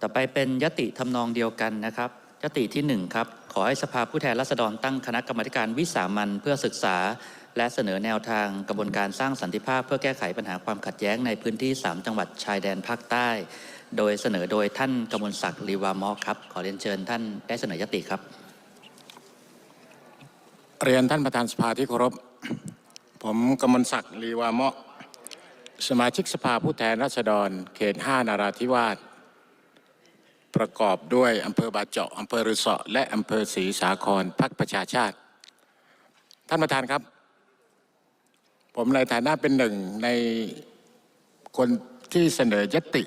ต่อไปเป็นยติทำนองเดียวกันนะครับยติที่หนึ่งครับ ขอให้สภาผู้แทนราษฎรตั้งคณะกรรมการวิสามันเพื่อศึกษา และเสนอแนวทางกระบวนการสร้างสันติภาพ เพื่อแก้ไขปัญหาความขัดแย้งในพื้นที่ 3 จังหวัดชายแดนภาคใต้ โดยเสนอโดยท่านกมลศักดิ์ลีวามอครับ ขอเรียนเชิญท่านได้เสนอยติครับ เรียนท่านประธานสภาที่เคารพ ผมกมลศักดิ์ลีวามาะสมาชิกสภาผู้แทนราษฎร เขต 5 นาราธิวาส ประกอบด้วยอำเภอบาเจาะอำเภอรือเสาะและอำเภอศรีสาครพักประชาชาติ ท่านประธานครับ ผมในฐานะเป็นหนึ่งในคนที่เสนอยติ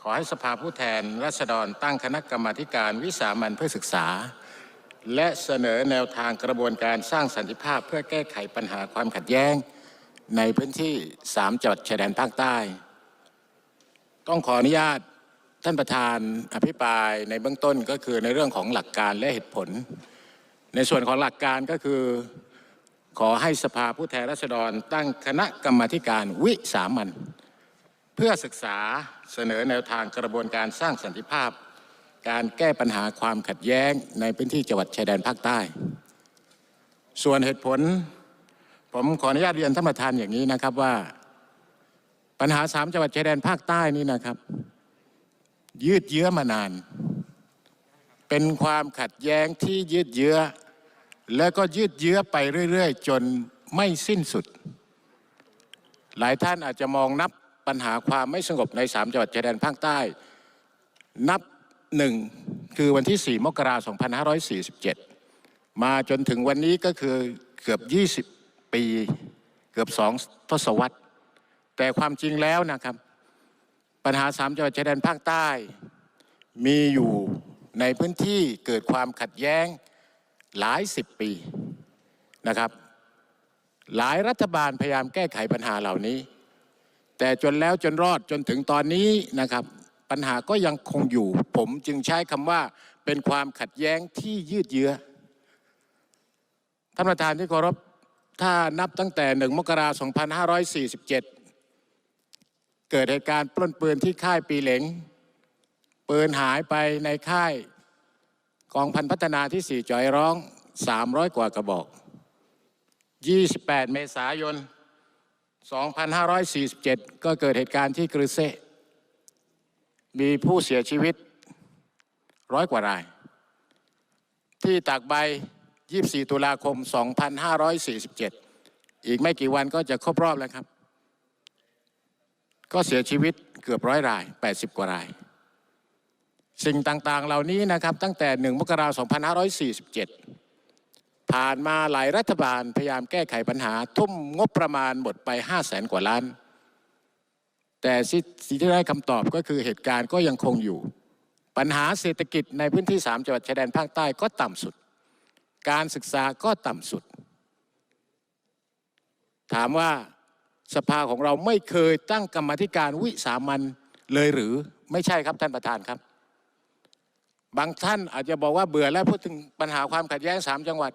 ขอให้สภาผู้แทนราษฎรตั้งคณะกรรมาการวิสามันเพื่อศึกษา และเสนอแนวทางกระบวนการสร้างสันติภาพ เพื่อแก้ไขปัญหาความขัดแย้ง ในพื้นที่สามจังหวัดชายแดนภาคใต้ ต้องขออนุญาต ท่านประธานอภิปรายในเบื้องต้นก็คือในเรื่องของหลักการและเหตุผล ในส่วนของหลักการก็คือ ขอให้สภาผู้แทนราษฎรตั้งคณะกรรมธิการวิสามันเพื่อศึกษาเสนอแนวทางกระบวนการสร้างสันติภาพ การแก้ปัญหาความขัดแย้งในพื้นที่จังหวัดชายแดนภาคใต้ ส่วนเหตุผล ผมขออนุญาตเรียนท่านประธานอย่างนี้นะครับว่า ปัญหาสามจังหวัดชายแดนภาคใต้นี่นะครับ ยืดเยื้อมานาน เป็นความขัดแย้งที่ยืดเยื้อ แล้วก็ยืดเยื้อไปเรื่อย ๆ จนไม่สิ้นสุด หลายท่านอาจจะมองนับปัญหาความไม่สงบในสามจังหวัดชายแดนภาคใต้ นับหนึ่งคือวันที่ 4 มกราคม 2547 มาจนถึงวันนี้ก็คือเกือบ 20 ปี เกือบ2ทศวรรษ แต่ความจริงแล้วนะครับ ปัญหาสามจังหวัดชายแดนภาคใต้ มีอยู่ในพื้นที่เกิดความขัดแย้งหลายสิบปีนะครับ หลายรัฐบาลพยายามแก้ไขปัญหาเหล่านี้ แต่จนแล้วจนรอดจนถึงตอนนี้นะครับ ปัญหาก็ยังคงอยู่ ผมจึงใช้คำว่าเป็นความขัดแย้งที่ยืดเยื้อท่านประธานที่เคารพถ้านับตั้งแต่ 1 มกราคม 2547 เกิดเหตุการณ์ปล้นปืนที่ค่ายปีเหลงปืนหายไปในค่ายกองพันพัฒนาที่4จอยร้อง 300 กว่ากระบอก 28 เมษายน 2547 ก็เกิดเหตุการณ์ที่กรือเซมีผู้เสียชีวิตร้อยกว่าราย ที่ตากใบ 24 ตุลาคม 2547 อีกไม่กี่วันก็จะครบรอบแล้วครับ ก็เสียชีวิตเกือบร้อยราย 80 กว่าราย สิ่งต่างๆเหล่านี้นะครับตั้งแต่ 1 มกราคม2547 ผ่านมาหลายรัฐบาลพยายามแก้ไขปัญหา ทุ่มงบประมาณหมดไป 5 0 0แสนกว่าล้าน แต่สิ่งที่ได้คำตอบก็คือเหตุการณ์ก็ยังคงอยู่ ปัญหาเศรษฐกิจในพื้นที่ 3 จังหวัดชายแดนภาคใต้ก็ต่ำสุด การศึกษาก็ต่ำสุด ถามว่า สภาของเราไม่เคยตั้งกรรมธิการวิสามันเลยหรือไม่ใช่ครับท่านประธานครับ บางท่านอาจจะบอกว่าเบื่อแล้วพูดถึงปัญหาความขัดแย้งสามจังหวัด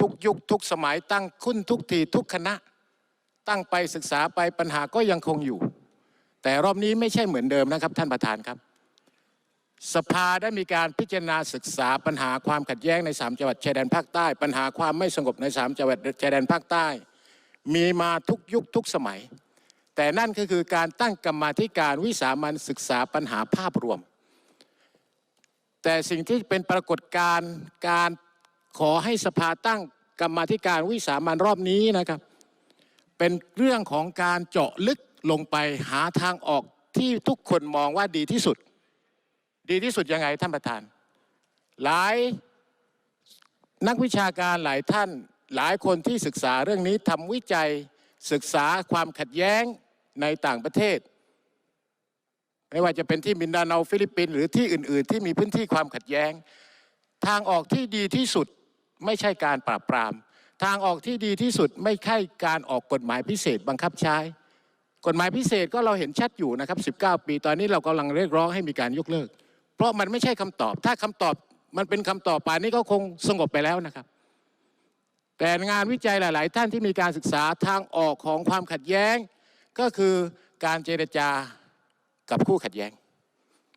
ทุกยุคทุกสมัยตั้งขึ้นทุกทีทุกคณะ ตั้งไปศึกษาไปปัญหาก็ยังคงอยู่ แต่รอบนี้ไม่ใช่เหมือนเดิมนะครับ ท่านประธานครับ สภาได้มีการพิจารณาศึกษาปัญหาความขัดแย้งในสามจังหวัดชายแดนภาคใต้ ปัญหาความไม่สงบในสามจังหวัดชายแดนภาคใต้ มีมาทุกยุคทุกสมัย แต่นั่นก็คือการตั้งกรรมาธิการวิสามันศึกษาปัญหาภาพรวม แต่สิ่งที่เป็นปรากฏการณ์การขอให้สภาตั้งกรรมาธิการวิสามันรอบนี้นะครับ เป็นเรื่องของการเจาะลึกลงไปหาทางออกที่ทุกคนมองว่าดีที่สุด ดีที่สุดยังไงท่านประธาน หลายนักวิชาการหลายท่าน หลายคนที่ศึกษาเรื่องนี้ทำวิจัยศึกษาความขัดแย้งในต่างประเทศ ไม่ว่าจะเป็นที่มินดาเนาฟิลิปปินส์หรือที่อื่น ๆ ที่มีพื้นที่ความขัดแย้ง ทางออกที่ดีที่สุดไม่ใช่การปราบปราม ทางออกที่ดีที่สุดไม่ใช่การออกกฎหมายพิเศษบังคับใช้ กฎหมายพิเศษก็เราเห็นชัดอยู่นะครับ 19 ปี ตอนนี้เรากำลังเรียกร้องให้มีการยกเลิก เพราะมันไม่ใช่คำตอบ ถ้าคำตอบมันเป็นคำตอบป่านนี้ก็คงสงบไปแล้วนะครับ แต่งานวิจัยหลาย ๆ ท่านที่มีการศึกษาทางออกของความขัดแย้ง ก็คือการเจรจากับคู่ขัดแย้ง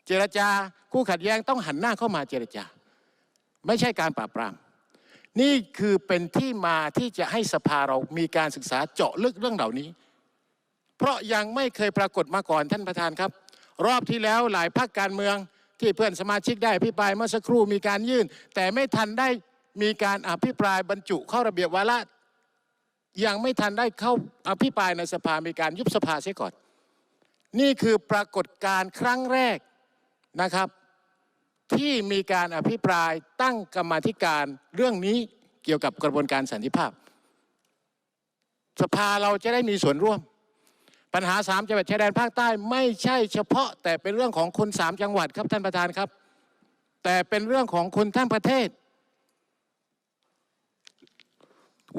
เจรจาคู่ขัดแย้งต้องหันหน้าเข้ามาเจรจา ไม่ใช่การปราบปราม นี่คือเป็นที่มาที่จะให้สภาเรามีการศึกษาเจาะลึกเรื่องเหล่านี้ เพราะยังไม่เคยปรากฏมาก่อนท่านประธานครับ รอบที่แล้วหลายพรรคการเมืองที่เพื่อนสมาชิกได้อภิปรายเมื่อสักครู่มีการยื่น แต่ไม่ทันได้ มีการอภิปรายบรรจุเข้าระเบียบวาระยังไม่ทันได้เข้าอภิปรายในสภามีการยุบสภาเสียก่อน นี่คือปรากฏการณ์ครั้งแรกนะครับ ที่มีการอภิปรายตั้งกรรมธิการเรื่องนี้เกี่ยวกับกระบวนการสันติภาพ สภาเราจะได้มีส่วนร่วม ปัญหาสามจังหวัดชายแดนภาคใต้ไม่ใช่เฉพาะ แต่เป็นเรื่องของคนสามจังหวัดครับท่านประธานครับ แต่เป็นเรื่องของคนทั้งประเทศ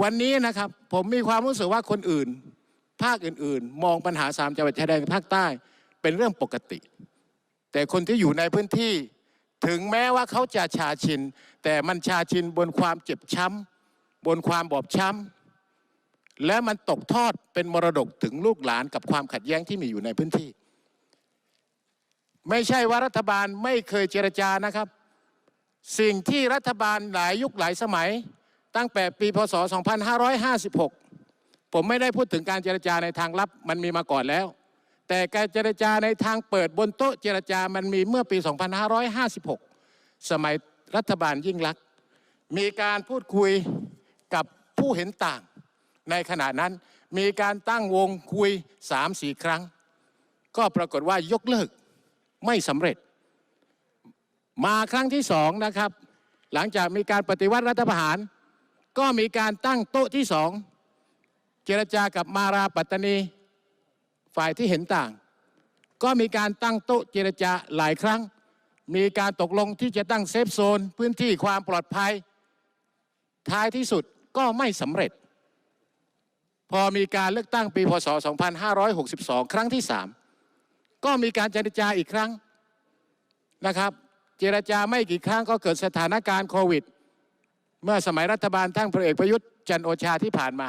วันนี้นะครับผมมีความรู้สึกว่าคนอื่น ภาคอื่นๆ มองปัญหาสามจังหวัดชายแดนภาคใต้เป็นเรื่องปกติ แต่คนที่อยู่ในพื้นที่ถึงแม้ว่าเขาจะชาชิน แต่มันชาชินบนความเจ็บช้ำบนความบอบช้ำและมันตกทอดเป็นมรดกถึงลูกหลานกับความขัดแย้งที่มีอยู่ในพื้นที่ ไม่ใช่ว่ารัฐบาลไม่เคยเจรจานะครับ สิ่งที่รัฐบาลหลายยุคหลายสมัย ตั้งแต่ปีพศ 2556 ผมไม่ได้พูดถึงการเจรจาในทางลับมันมีมาก่อนแล้ว แต่การเจรจาในทางเปิดบนโต๊ะเจรจามันมีเมื่อปี 2556 สมัยรัฐบาลยิ่งลักษณ์มีการพูดคุยกับผู้เห็นต่าง ในขณะนั้นมีการตั้งวงคุยสามสี่ครั้ง ก็ปรากฏว่ายกเลิกไม่สำเร็จ มาครั้งที่สองนะครับ หลังจากมีการปฏิวัติรัฐประหาร ก็มีการตั้งโต๊ะที่สองเจรจากับมาราปัตตานีฝ่ายที่เห็นต่าง ก็มีการตั้งโต๊ะเจรจาหลายครั้ง มีการตกลงที่จะตั้งเซฟโซน พื้นที่ความปลอดภัย ท้ายที่สุดก็ไม่สำเร็จ พอมีการเลือกตั้งปีพศ 2562 ครั้งที่ 3 ก็มีการเจรจาอีกครั้งนะครับ เจรจาไม่กี่ครั้งก็เกิดสถานการณ์โควิด เมื่อสมัยรัฐบาลทั้งพลเอกประยุทธ์จันโอชาที่ผ่านมา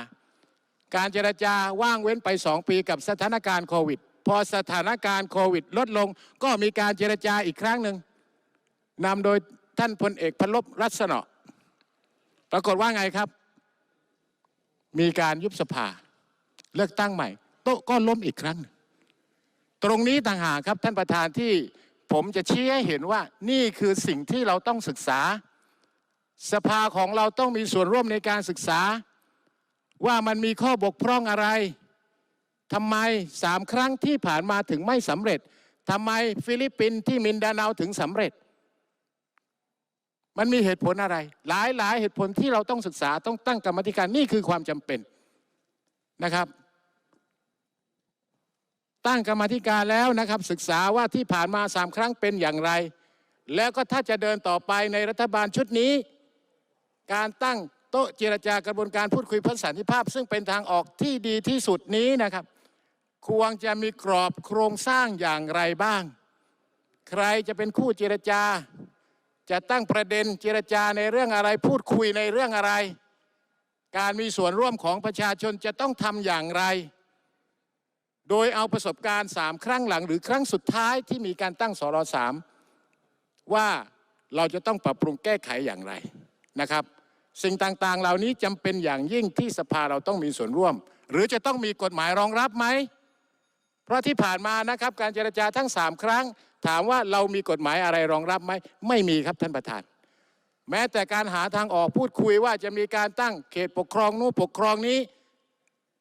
การเจรจาว่างเว้นไป 2 ปีกับสถานการณ์โควิด พอสถานการณ์โควิด ลดลงก็มีการเจรจาอีกครั้งหนึ่งนำโดยท่านพลเอกพลบรัศนปรากฏว่าไงครับ มีการยุบสภา เลือกตั้งใหม่ โต๊ะก็ล้มอีกครั้งหนึ่งตรงนี้ต่างหากครับท่านประธานที่ผมจะชี้ให้เห็นว่านี่คือสิ่งที่เราต้องศึกษา สภาของเราต้องมีส่วนร่วมในการศึกษา ว่ามันมีข้อบกพร่องอะไรทำไมสามครั้งที่ผ่านมาถึงไม่สำเร็จทำไมฟิลิปปินส์ที่มินดาเนาถึงสำเร็จ มันมีเหตุผลอะไร หลายหลายเหตุผลที่เราต้องศึกษาต้องตั้งกรรมธิการนี่คือความจำเป็นนะครับ ตั้งกรรมธิการแล้วนะครับ ศึกษาว่าที่ผ่านมาสามครั้งเป็นอย่างไร แล้วก็ถ้าจะเดินต่อไปในรัฐบาลชุดนี้ การตั้งโต๊ะเจรจากระบวนการพูดคุยเพื่อสันติภาพ ซึ่งเป็นทางออกที่ดีที่สุดนี้นะครับ ควรจะมีกรอบโครงสร้างอย่างไรบ้าง ใครจะเป็นคู่เจรจา จะตั้งประเด็นเจรจาในเรื่องอะไรพูดคุยในเรื่องอะไร การมีส่วนร่วมของประชาชนจะต้องทำอย่างไร โดยเอาประสบการณ์สามครั้งหลัง หรือครั้งสุดท้ายที่มีการตั้งสรสามว่าเราจะต้องปรับปรุงแก้ไขอย่างไร นะครับสิ่งต่างๆ เหล่านี้จำเป็นอย่างยิ่งที่สภาเราต้องมีส่วนร่วม หรือจะต้องมีกฎหมายรองรับไหม เพราะที่ผ่านมานะครับการเจรจาทั้งสามครั้ง ถามว่าเรามีกฎหมายอะไรรองรับไหมไม่มีครับท่านประธาน แม้แต่การหาทางออกพูดคุยว่าจะมีการตั้งเขตปกครองนู้ปกครองนี้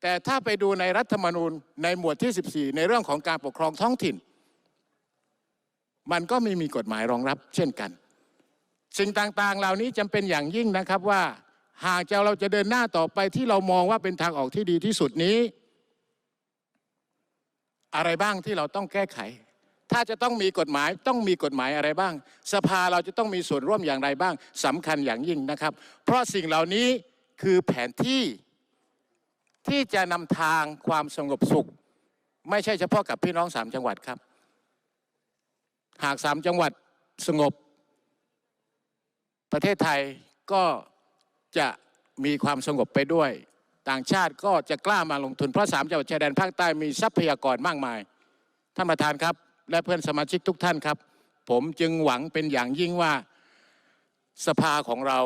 แต่ถ้าไปดูในรัฐธรรมนูญในหมวดที่ 14 ในเรื่องของการปกครองท้องถิ่น มันก็ไม่มีกฎหมายรองรับ เช่นกัน สิ่งต่างๆ เหล่านี้จำเป็นอย่างยิ่งนะครับว่าหากจะเราจะเดินหน้าต่อไปที่เรามองว่าเป็นทางออกที่ดีที่สุดนี้ อะไรบ้างที่เราต้องแก้ไข ถ้าจะต้องมีกฎหมายต้องมีกฎหมายอะไรบ้าง สภาเราจะต้องมีส่วนร่วมอย่างไรบ้างสำคัญอย่างยิ่งนะครับ เพราะสิ่งเหล่านี้คือแผนที่ที่จะนำทางความสงบสุข ไม่ใช่เฉพาะกับพี่น้องสามจังหวัดครับ หากสามจังหวัดสงบ ประเทศไทยก็จะมีความสงบไปด้วย ต่างชาติก็จะกล้ามาลงทุนเพราะสามจังหวัดชายแดนภาคใต้มีทรัพยากรมากมายท่านประธานครับ และเพื่อนสมาชิกทุกท่านครับ ผมจึงหวังเป็นอย่างยิ่งว่าสภาของเรา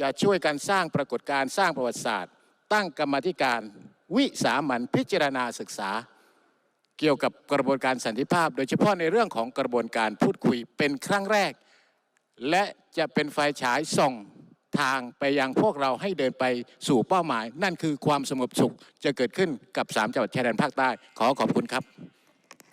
จะช่วยกันสร้างปรากฏการณ์สร้างประวัติศาสตร์ ตั้งกรรมธิการวิสามันพิจารณาศึกษา เกี่ยวกับกระบวนการสันติภาพ โดยเฉพาะในเรื่องของกระบวนการพูดคุยเป็นครั้งแรก และจะเป็นไฟฉายส่องทางไปยังพวกเราให้เดินไปสู่เป้าหมาย นั่นคือความสงบสุขจะเกิดขึ้นกับสามจังหวัดชายแดนภาคใต้ ขอขอบคุณครับ